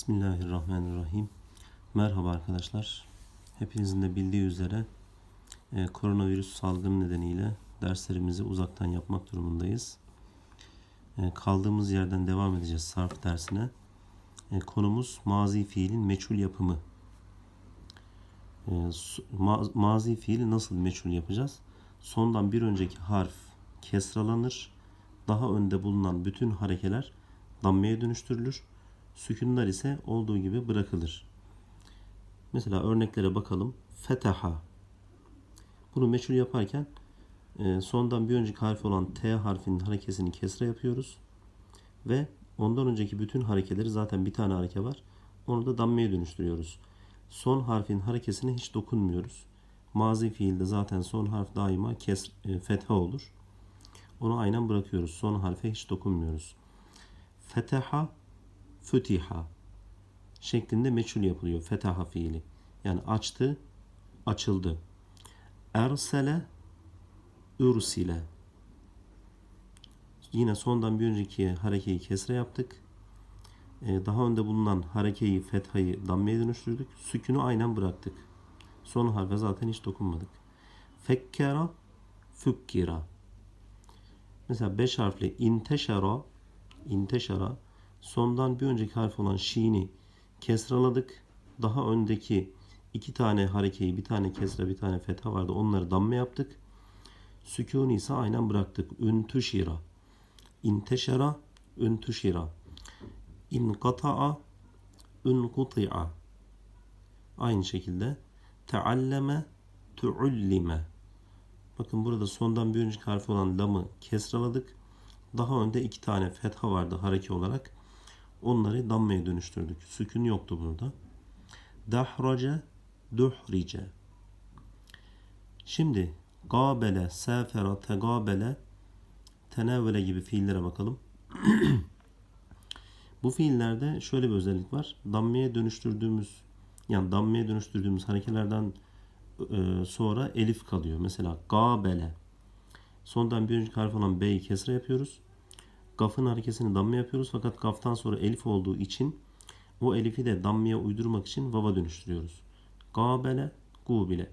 Bismillahirrahmanirrahim. Merhaba arkadaşlar. Hepinizin de bildiği üzere e, koronavirüs salgını nedeniyle derslerimizi uzaktan yapmak durumundayız. E, kaldığımız yerden devam edeceğiz sarf dersine. E, konumuz mazi fiilin meçhul yapımı. E, ma- mazi fiili nasıl meçhul yapacağız? Sondan bir önceki harf kesralanır. Daha önde bulunan bütün harekeler dammeye dönüştürülür. Sükunlar ise olduğu gibi bırakılır. Mesela örneklere bakalım. Fetaha. Bunu meçhul yaparken e, sondan bir önceki harfi olan T harfinin harekesini kesre yapıyoruz. Ve ondan önceki bütün harekeleri zaten bir tane hareke var. Onu da dammeye dönüştürüyoruz. Son harfin harekesine hiç dokunmuyoruz. Mazi fiilde zaten son harf daima kes, e, fetha olur. Onu aynen bırakıyoruz. Son harfe hiç dokunmuyoruz. Feteha fütiha şeklinde meçhul yapılıyor. Fetaha fiili. Yani açtı, açıldı. Ersele, ürsile. Yine sondan bir önceki harekeyi kesre yaptık. Ee, daha önde bulunan harekeyi, fethayı dammeye dönüştürdük. Sükünü aynen bıraktık. Son harfe zaten hiç dokunmadık. Fekkera, fükkira. Mesela beş harfli inteşara, inteşara sondan bir önceki harf olan şiini kesraladık. Daha öndeki iki tane harekeyi, bir tane kesre, bir tane fetha vardı. Onları damme yaptık. Sükûnu ise aynen bıraktık. Üntüşira. İnteşara, üntüşira. İnkata'a, ünkuti'a. Aynı şekilde tealleme, tuullime. Bakın burada sondan bir önceki harfi olan lamı kesraladık. Daha önde iki tane fetha vardı hareke olarak. Onları dammeye dönüştürdük. Sükun yoktu burada. Dahrace, duhrice. Şimdi gabele, sefera, tegabele, tenevvele gibi fiillere bakalım. Bu fiillerde şöyle bir özellik var. Dammeye dönüştürdüğümüz yani dammeye dönüştürdüğümüz harekelerden e, sonra elif kalıyor. Mesela gabele. Sondan bir önceki harf olan B'yi kesre yapıyoruz. Gaf'ın harekesini damme yapıyoruz fakat gaftan sonra elif olduğu için o elifi de dammeye uydurmak için vava dönüştürüyoruz. Gabele, gubile.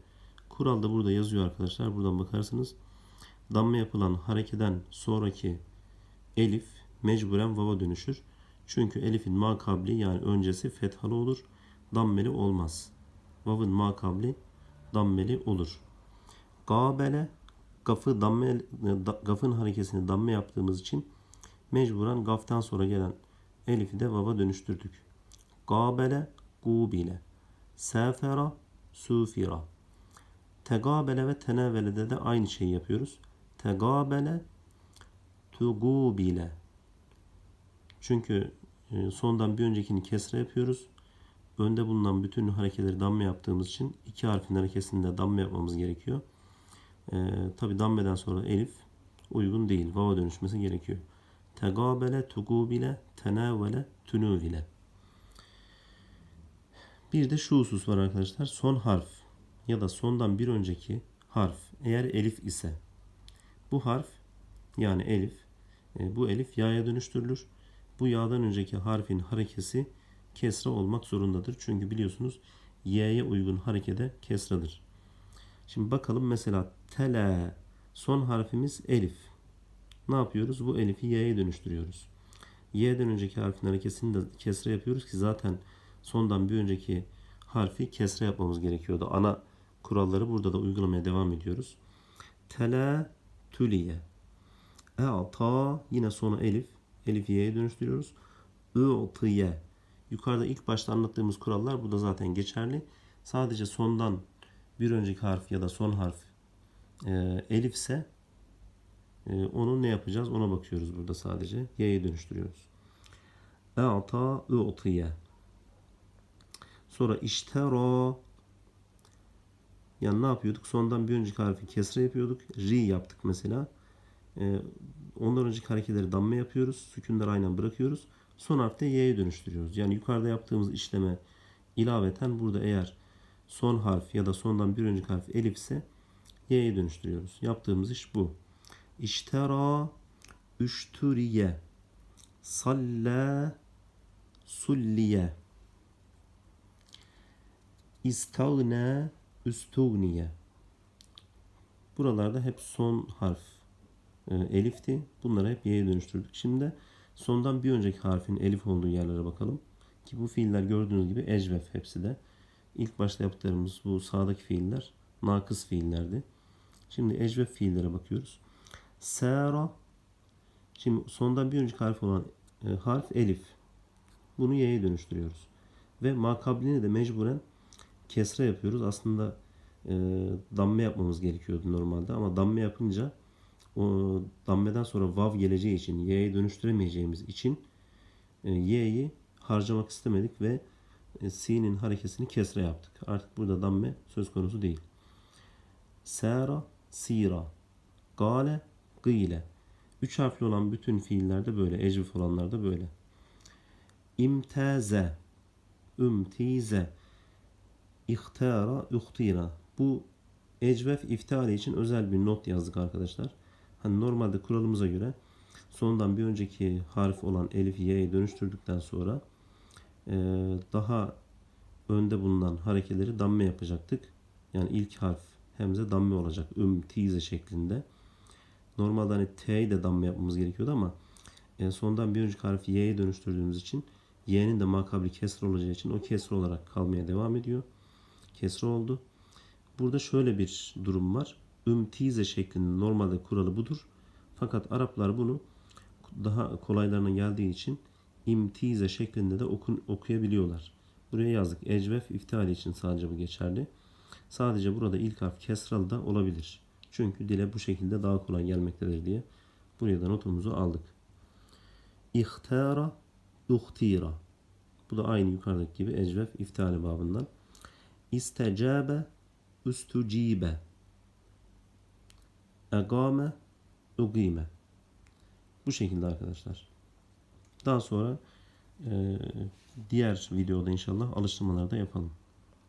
Kural da burada yazıyor arkadaşlar. Buradan bakarsınız. Damme yapılan harekeden sonraki elif mecburen vava dönüşür. Çünkü elifin makabli yani öncesi fethalı olur. Dammeli olmaz. Vav'ın makabli dammeli olur. Gabele gafı damme da- gafın harekesini damme yaptığımız için mecburen gaftan sonra gelen elifi de vava dönüştürdük. Gabele gubile. Sefera sufira. Tegabele ve tenevvelede de aynı şeyi yapıyoruz. Tegabele tugubile. Çünkü e, sondan bir öncekini kesre yapıyoruz. Önde bulunan bütün hareketleri damme yaptığımız için iki harfin harekesini de damme yapmamız gerekiyor. Ee, Tabi dammeden sonra elif uygun değil. Vava dönüşmesi gerekiyor. Tegabele, tugubile, tenavvele, tünuvile. Bir de şu husus var arkadaşlar. Son harf ya da sondan bir önceki harf eğer elif ise bu harf yani elif e, bu elif ya'ya dönüştürülür. Bu ya'dan önceki harfin harekesi kesra olmak zorundadır. Çünkü biliyorsunuz y'ye uygun harekede kesradır. Şimdi bakalım mesela tele son harfimiz elif. Ne yapıyoruz? Bu elifi y'ye dönüştürüyoruz. Y'den önceki harfin harekesini de kesre yapıyoruz ki zaten sondan bir önceki harfi kesre yapmamız gerekiyordu. Ana kuralları burada da uygulamaya devam ediyoruz. Tele tüliye. E'ta yine sonu elif. Elif y'ye dönüştürüyoruz. I'tiye. Yukarıda ilk başta anlattığımız kurallar burada zaten geçerli. Sadece sondan bir önceki harf ya da son harf e, elifse e, onu ne yapacağız ona bakıyoruz burada sadece. Y'ye dönüştürüyoruz. E'ta i'tiye. Sonra iştera yani ne yapıyorduk? Sondan bir önceki harfi kesre yapıyorduk. Ri yaptık mesela. Ee, ondan önceki hareketleri damme yapıyoruz. Sükunları aynen bırakıyoruz. Son harfte y'ye dönüştürüyoruz. Yani yukarıda yaptığımız işleme ilaveten burada eğer son harf ya da sondan bir önceki harf elif ise y'ye dönüştürüyoruz. Yaptığımız iş bu. İştera üşturiye salle sulliye İstagna, üstugniye. Buralarda hep son harf e, elifti. Bunları hep y'ye dönüştürdük. Şimdi sondan bir önceki harfin elif olduğu yerlere bakalım. Ki bu fiiller gördüğünüz gibi ecvef hepsi de. İlk başta yaptığımız bu sağdaki fiiller nakıs fiillerdi. Şimdi ecvef fiillere bakıyoruz. Sera Şimdi sondan bir önceki harf olan e, harf elif. Bunu y'ye dönüştürüyoruz. Ve makablini de mecburen kesre yapıyoruz. Aslında e, damme yapmamız gerekiyordu normalde ama damme yapınca o dammeden sonra vav geleceği için y'ye dönüştüremeyeceğimiz için e, y'yi harcamak istemedik ve e, sin'in harekesini kesre yaptık. Artık burada damme söz konusu değil. Sera, sira, gale, gıyle. Üç harfli olan bütün fiillerde böyle. Ecvif olanlarda böyle. İmtaze, ümtize, ihtara, uhtira. Bu ecvef iftihari için özel bir not yazdık arkadaşlar. Hani normalde kuralımıza göre sondan bir önceki harf olan elif y'ye dönüştürdükten sonra e, daha önde bulunan harekeleri damme yapacaktık. Yani ilk harf hemze damme olacak. Üm, tize şeklinde. Normalde hani T'yi de damme yapmamız gerekiyordu ama e, sondan bir önceki harfi Y'ye dönüştürdüğümüz için Y'nin de makabli kesre olacağı için o kesre olarak kalmaya devam ediyor. Kesre oldu. Burada şöyle bir durum var. Ümtize şeklinde normalde kuralı budur. Fakat Araplar bunu daha kolaylarına geldiği için imtize şeklinde de okun, okuyabiliyorlar. Buraya yazdık. Ecvef iftihali için sadece bu geçerli. Sadece burada ilk harf kesralı da olabilir. Çünkü dile bu şekilde daha kolay gelmektedir diye buraya da notumuzu aldık. İhtara, uhtira. Bu da aynı yukarıdaki gibi ecvef iftihali babından. İstecabe, üstücibe. Egame, ugime. Bu şekilde arkadaşlar. Daha sonra e, diğer videoda inşallah alıştırmaları da yapalım.